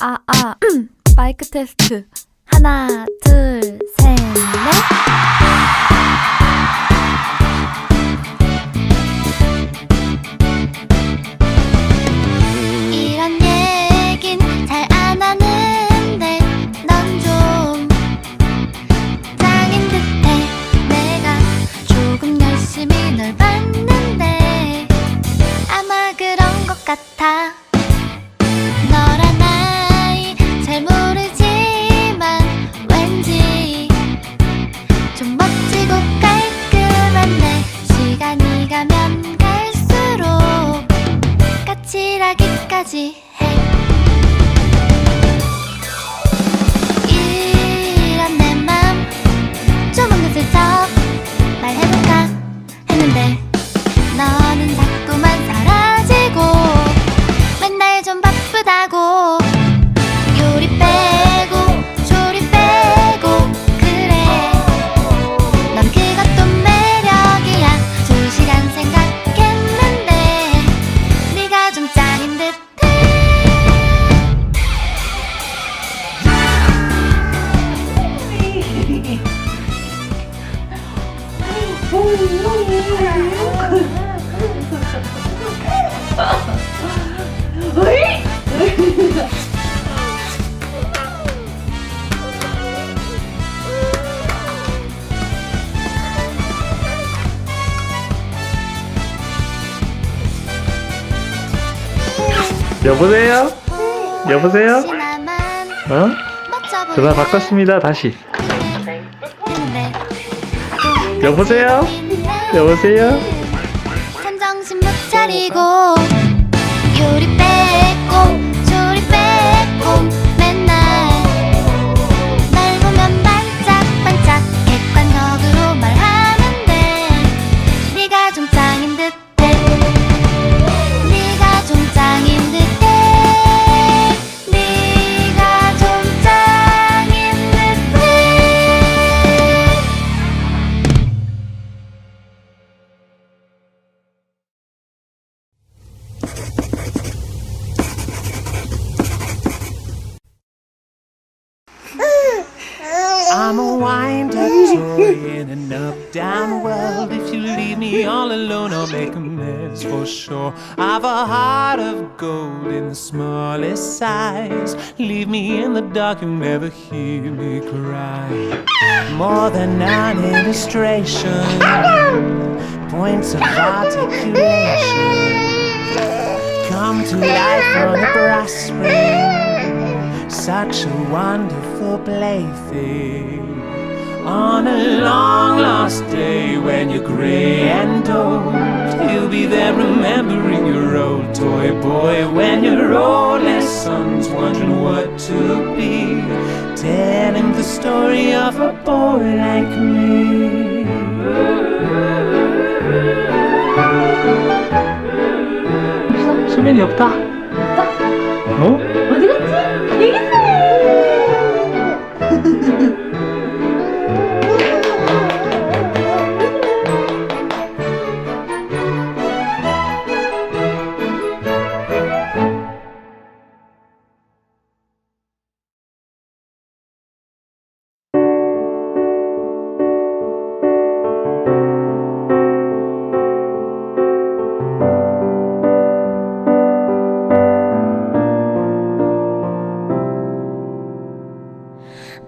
아, 아, 마이크 테스트. 하나, 둘, 셋, 넷. 이런 얘긴 잘 안 하는데 넌 좀 짱인 듯해 내가 조금 열심히 널 봤는데 아마 그런 것 같아 까칠하기까지 여보세요? 여보세요? 혹시나만 어? 전화 바꿨습니다 다시 했는데 여보세요? 여보세요? 참 정신 못 차리고 요리 I'm a wind up toy in an up down world. If you leave me all alone, I'll make a mess for sure. I've a heart of gold in the smallest size. Leave me in the dark, you'll never hear me cry. More than an illustration, points of articulation come to life on a brass spring such a wonderful plaything. On a long lost day when you're gray and old, you'll be there remembering your old toy boy. When your oldest son's wondering what to be, telling the story of a boy like me. 없다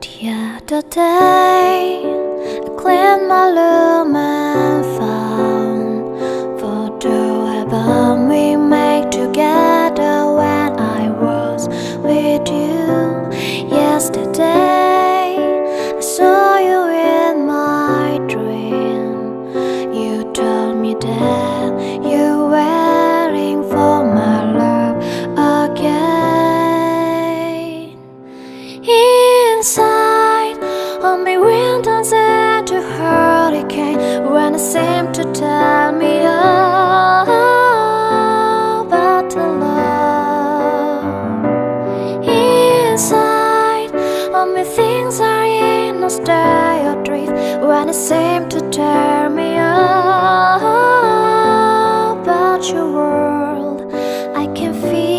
The other day, I cleaned my room and found photo album we made together when I was with you. Yesterday, I saw you in my dream. You told me that almost die or drift when it seemed to tear me apart. Your world, I can feel.